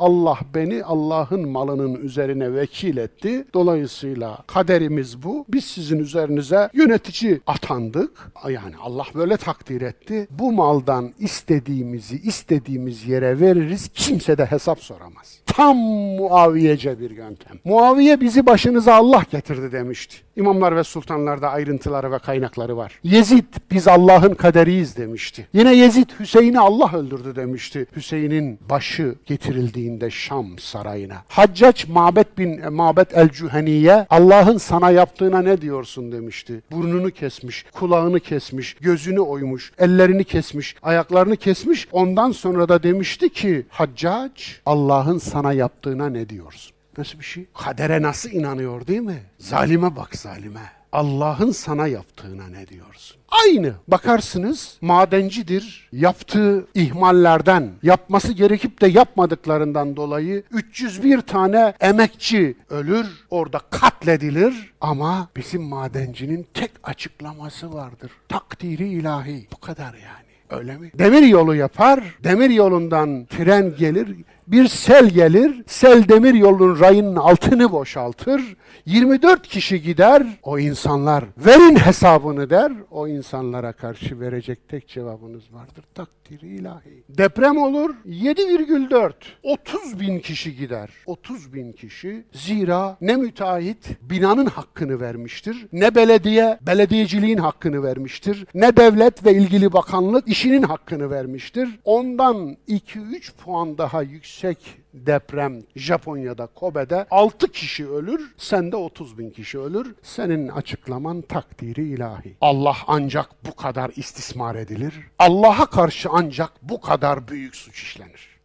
Allah beni Allah'ın malının üzerine vekil etti. Dolayısıyla kaderimiz bu. Biz sizin üzerinize yönetici atandık. Yani Allah böyle takdir etti. Bu maldan istediğimizi istediğimiz yere veririz. Kimse de hesap soramaz. Tam Muaviyece bir yöntem. Muaviye bizi başınıza Allah getirdi demişti. İmamlar ve sultanlarda ayrıntıları ve kaynakları var. Yezid biz Allah'ın kaderiyiz demişti. Yine Yezid Hüseyin'i Allah öldürdü demişti. Hüseyin'in başı getirildiğinde Şam sarayına. Haccac Mabet bin Mabet el-Cüheniye Allah'ın sana yaptığına ne diyorsun demişti. Burnunu kesmiş, kulağını kesmiş, gözünü oymuş, ellerini kesmiş, ayaklarını kesmiş. Ondan sonra da demişti ki Haccac Allah'ın sana yaptığına ne diyorsun? Nasıl bir şey? Kadere nasıl inanıyor değil mi? Zalime bak zalime. Allah'ın sana yaptığına ne diyorsun? Aynı. Bakarsınız madencidir. Yaptığı ihmallerden, yapması gerekip de yapmadıklarından dolayı 301 tane emekçi ölür, orada katledilir. Ama bizim madencinin tek açıklaması vardır. Takdiri ilahi. Bu kadar yani. Öyle mi? Demir yolu yapar, demir yolundan tren gelir, bir sel gelir, sel demir yolunun rayının altını boşaltır, 24 kişi gider, o insanlar verin hesabını der, o insanlara karşı verecek tek cevabınız vardır, takdiri ilahi. Deprem olur, 7,4, 30 bin kişi gider, 30 bin kişi, zira ne müteahhit binanın hakkını vermiştir, ne belediye belediyeciliğin hakkını vermiştir, ne devlet ve ilgili bakanlık işinin hakkını vermiştir. Ondan 2-3 puan daha yüksek deprem Japonya'da Kobe'de 6 kişi ölür, sende 30 bin kişi ölür. Senin açıklaman takdiri ilahi. Allah ancak bu kadar istismar edilir. Allah'a karşı ancak bu kadar büyük suç işlenir.